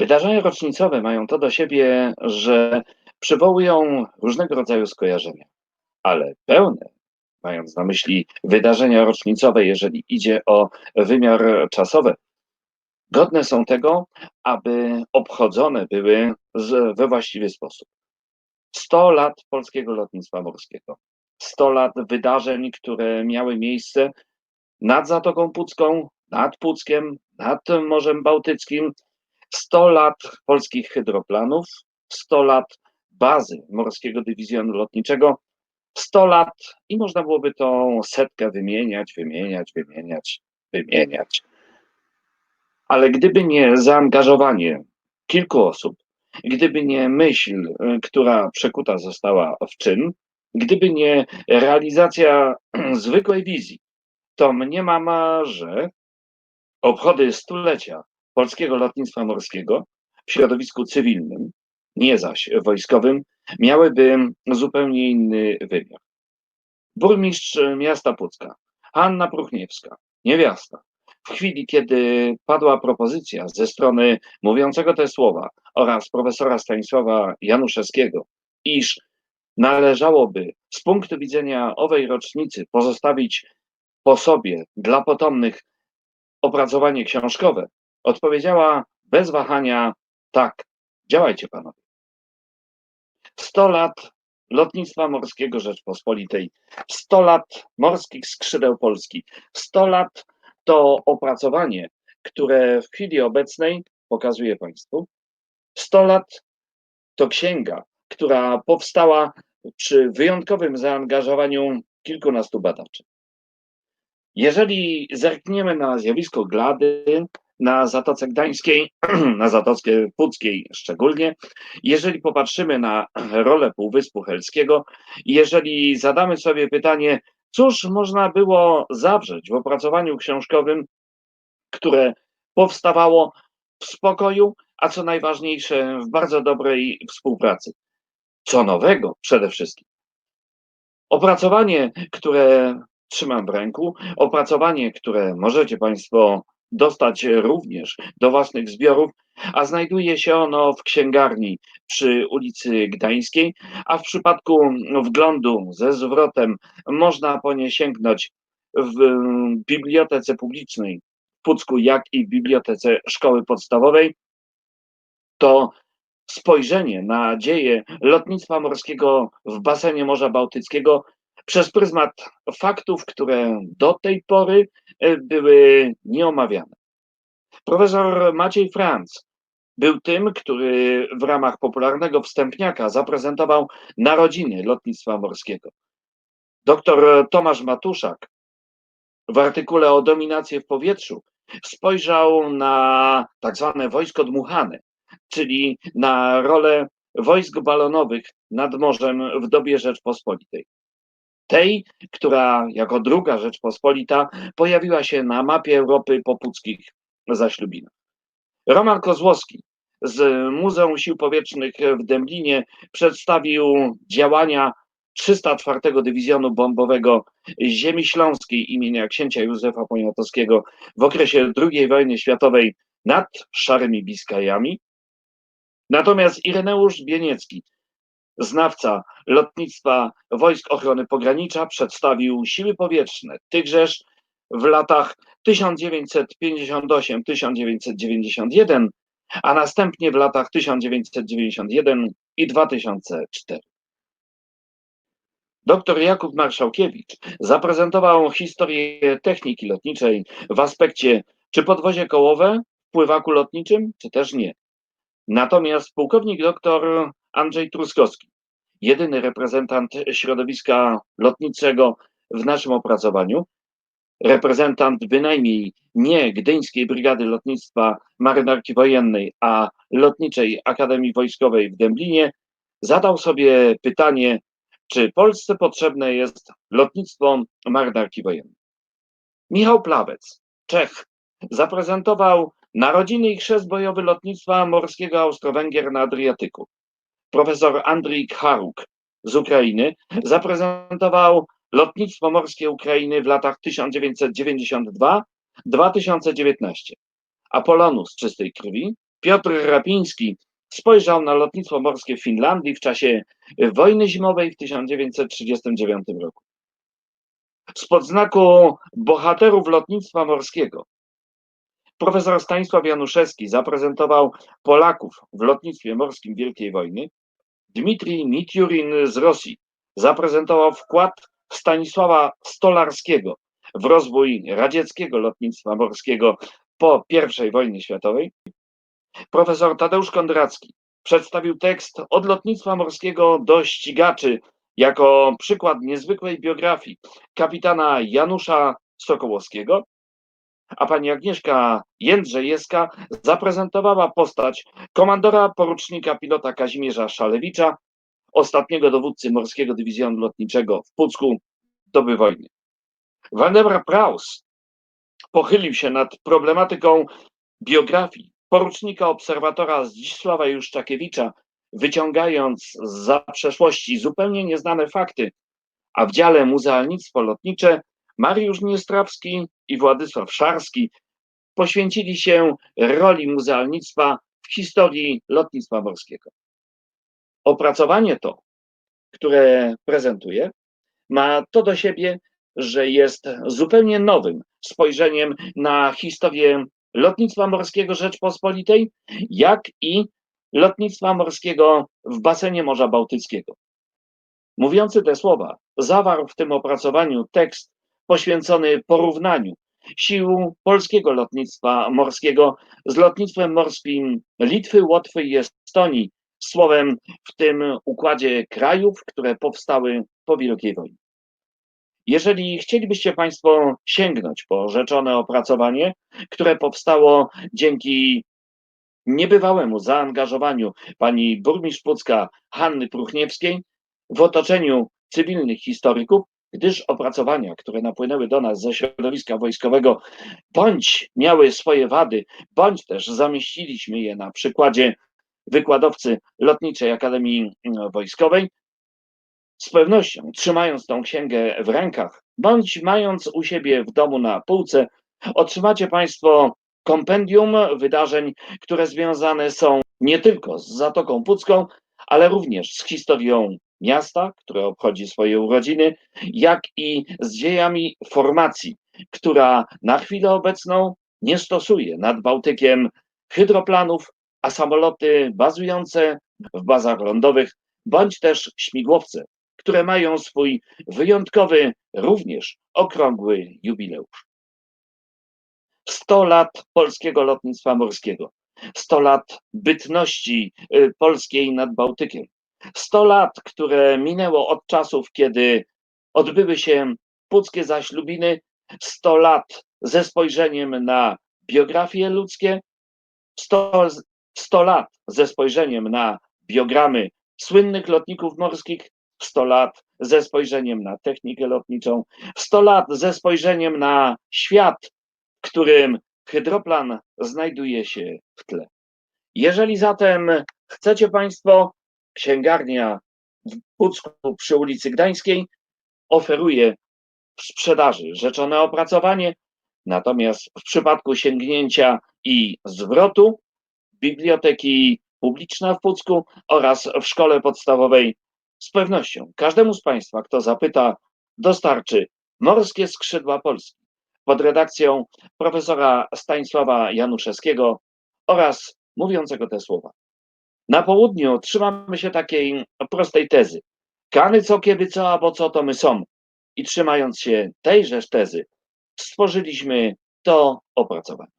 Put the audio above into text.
Wydarzenia rocznicowe mają to do siebie, że przywołują różnego rodzaju skojarzenia, ale pełne, mając na myśli wydarzenia rocznicowe, jeżeli idzie o wymiar czasowy, godne są tego, aby obchodzone były z, we właściwy sposób. 100 lat polskiego lotnictwa morskiego, 100 lat wydarzeń, które miały miejsce nad Zatoką Pucką, nad Puckiem, nad Morzem Bałtyckim, 100 lat polskich hydroplanów, 100 lat bazy Morskiego Dywizjonu Lotniczego, 100 lat i można byłoby tą setkę wymieniać, wymieniać, wymieniać, wymieniać. Ale gdyby nie zaangażowanie kilku osób, gdyby nie myśl, która przekuta została w czyn, gdyby nie realizacja zwykłej wizji, to mniemam, że obchody stulecia polskiego lotnictwa morskiego w środowisku cywilnym, nie zaś wojskowym, miałyby zupełnie inny wymiar. Burmistrz miasta Pucka, Hanna Pruchniewska, niewiasta, w chwili, kiedy padła propozycja ze strony mówiącego te słowa oraz profesora Stanisława Januszewskiego, iż należałoby z punktu widzenia owej rocznicy pozostawić po sobie dla potomnych opracowanie książkowe, odpowiedziała bez wahania tak, działajcie panowie. 100 lat lotnictwa morskiego Rzeczpospolitej, 100 lat morskich skrzydeł Polski, 100 lat to opracowanie, które w chwili obecnej pokazuję Państwu. 100 lat to księga, która powstała przy wyjątkowym zaangażowaniu kilkunastu badaczy. Jeżeli zerkniemy na zjawisko glady, na Zatoce Gdańskiej, na Zatoce Puckiej szczególnie, jeżeli popatrzymy na rolę Półwyspu Helskiego, jeżeli zadamy sobie pytanie, cóż można było zawrzeć w opracowaniu książkowym, które powstawało w spokoju, a co najważniejsze, w bardzo dobrej współpracy. Co nowego przede wszystkim. Opracowanie, które trzymam w ręku, opracowanie, które możecie Państwo dostać również do własnych zbiorów, a znajduje się ono w księgarni przy ulicy Gdańskiej, a w przypadku wglądu ze zwrotem można po nie sięgnąć w bibliotece publicznej w Pucku, jak i bibliotece szkoły podstawowej, to spojrzenie na dzieje lotnictwa morskiego w basenie Morza Bałtyckiego przez pryzmat faktów, które do tej pory e, były nieomawiane. Profesor Maciej Franc był tym, który w ramach popularnego wstępniaka zaprezentował narodziny lotnictwa morskiego. Doktor Tomasz Matuszak w artykule o dominację w powietrzu spojrzał na tak zwane wojsko dmuchane, czyli na rolę wojsk balonowych nad morzem w dobie Rzeczpospolitej tej, która jako druga Rzeczpospolita pojawiła się na mapie Europy po puckich zaślubinach. Roman Kozłowski z Muzeum Sił Powietrznych w Dęblinie przedstawił działania 304 Dywizjonu Bombowego Ziemi Śląskiej imienia księcia Józefa Poniatowskiego w okresie II wojny światowej nad Szarymi Biskajami. Natomiast Ireneusz Bieniecki znawca lotnictwa Wojsk Ochrony Pogranicza, przedstawił siły powietrzne tychżeż w latach 1958-1991, a następnie w latach 1991 i 2004. Dr Jakub Marszałkiewicz zaprezentował historię techniki lotniczej w aspekcie, czy podwozie kołowe w pływaku lotniczym, czy też nie. Natomiast pułkownik dr Andrzej Truskowski jedyny reprezentant środowiska lotniczego w naszym opracowaniu, reprezentant bynajmniej nie Gdyńskiej Brygady Lotnictwa Marynarki Wojennej, a Lotniczej Akademii Wojskowej w Dęblinie, zadał sobie pytanie, czy Polsce potrzebne jest lotnictwo Marynarki Wojennej. Michał Plawec, Czech, zaprezentował narodziny i chrzest bojowy lotnictwa morskiego Austro-Węgier na Adriatyku profesor Andrzej Kharuk z Ukrainy zaprezentował lotnictwo morskie Ukrainy w latach 1992-2019. Apolonus czystej krwi Piotr Rapiński spojrzał na lotnictwo morskie w Finlandii w czasie wojny zimowej w 1939 roku. Spod znaku bohaterów lotnictwa morskiego profesor Stanisław Januszewski zaprezentował Polaków w lotnictwie morskim Wielkiej Wojny. Dmitrij Mitiurin z Rosji zaprezentował wkład Stanisława Stolarskiego w rozwój radzieckiego lotnictwa morskiego po I wojnie światowej. Profesor Tadeusz Kondracki przedstawił tekst od lotnictwa morskiego do ścigaczy jako przykład niezwykłej biografii kapitana Janusza Sokołowskiego, a pani Agnieszka Jędrzejewska zaprezentowała postać komandora porucznika pilota Kazimierza Szalewicza, ostatniego dowódcy Morskiego Dywizjonu Lotniczego w Pucku doby wojny. Waldemar Praus pochylił się nad problematyką biografii porucznika obserwatora Zdzisława Juszczakiewicza, wyciągając za przeszłości zupełnie nieznane fakty, a w dziale Muzealnictwo Lotnicze Mariusz Niestrawski i Władysław Szarski poświęcili się roli muzealnictwa w historii lotnictwa morskiego. Opracowanie to, które prezentuję, ma to do siebie, że jest zupełnie nowym spojrzeniem na historię lotnictwa morskiego Rzeczpospolitej, jak i lotnictwa morskiego w basenie Morza Bałtyckiego. Mówiący te słowa, zawarł w tym opracowaniu tekst poświęcony porównaniu sił polskiego lotnictwa morskiego z lotnictwem morskim Litwy, Łotwy i Estonii, słowem w tym układzie krajów, które powstały po Wielkiej Wojnie. Jeżeli chcielibyście Państwo sięgnąć po rzeczone opracowanie, które powstało dzięki niebywałemu zaangażowaniu pani burmistrz Pucka Hanny Pruchniewskiej w otoczeniu cywilnych historyków, gdyż opracowania, które napłynęły do nas ze środowiska wojskowego, bądź miały swoje wady, bądź też zamieściliśmy je na przykładzie wykładowcy Lotniczej Akademii Wojskowej, z pewnością, trzymając tą księgę w rękach, bądź mając u siebie w domu na półce, otrzymacie Państwo kompendium wydarzeń, które związane są nie tylko z Zatoką Pucką, ale również z historią miasta, które obchodzi swoje urodziny, jak i z dziejami formacji, która na chwilę obecną nie stosuje nad Bałtykiem hydroplanów, a samoloty bazujące w bazach lądowych, bądź też śmigłowce które mają swój wyjątkowy, również okrągły jubileusz. 100 lat polskiego lotnictwa morskiego, 100 lat bytności y, polskiej nad Bałtykiem, 100 lat, które minęło od czasów, kiedy odbyły się puckie zaślubiny, 100 lat ze spojrzeniem na biografie ludzkie, 100, 100 lat ze spojrzeniem na biogramy słynnych lotników morskich, 100 lat ze spojrzeniem na technikę lotniczą, 100 lat ze spojrzeniem na świat, w którym hydroplan znajduje się w tle. Jeżeli zatem chcecie Państwo, księgarnia w Pucku przy ulicy Gdańskiej oferuje w sprzedaży rzeczone opracowanie, natomiast w przypadku sięgnięcia i zwrotu biblioteki publiczna w Pucku oraz w szkole podstawowej z pewnością każdemu z Państwa, kto zapyta, dostarczy Morskie Skrzydła Polski pod redakcją profesora Stanisława Januszewskiego oraz mówiącego te słowa. Na południu trzymamy się takiej prostej tezy. Kany co kiedy co, albo co to my są. I trzymając się tejże tezy, stworzyliśmy to opracowanie.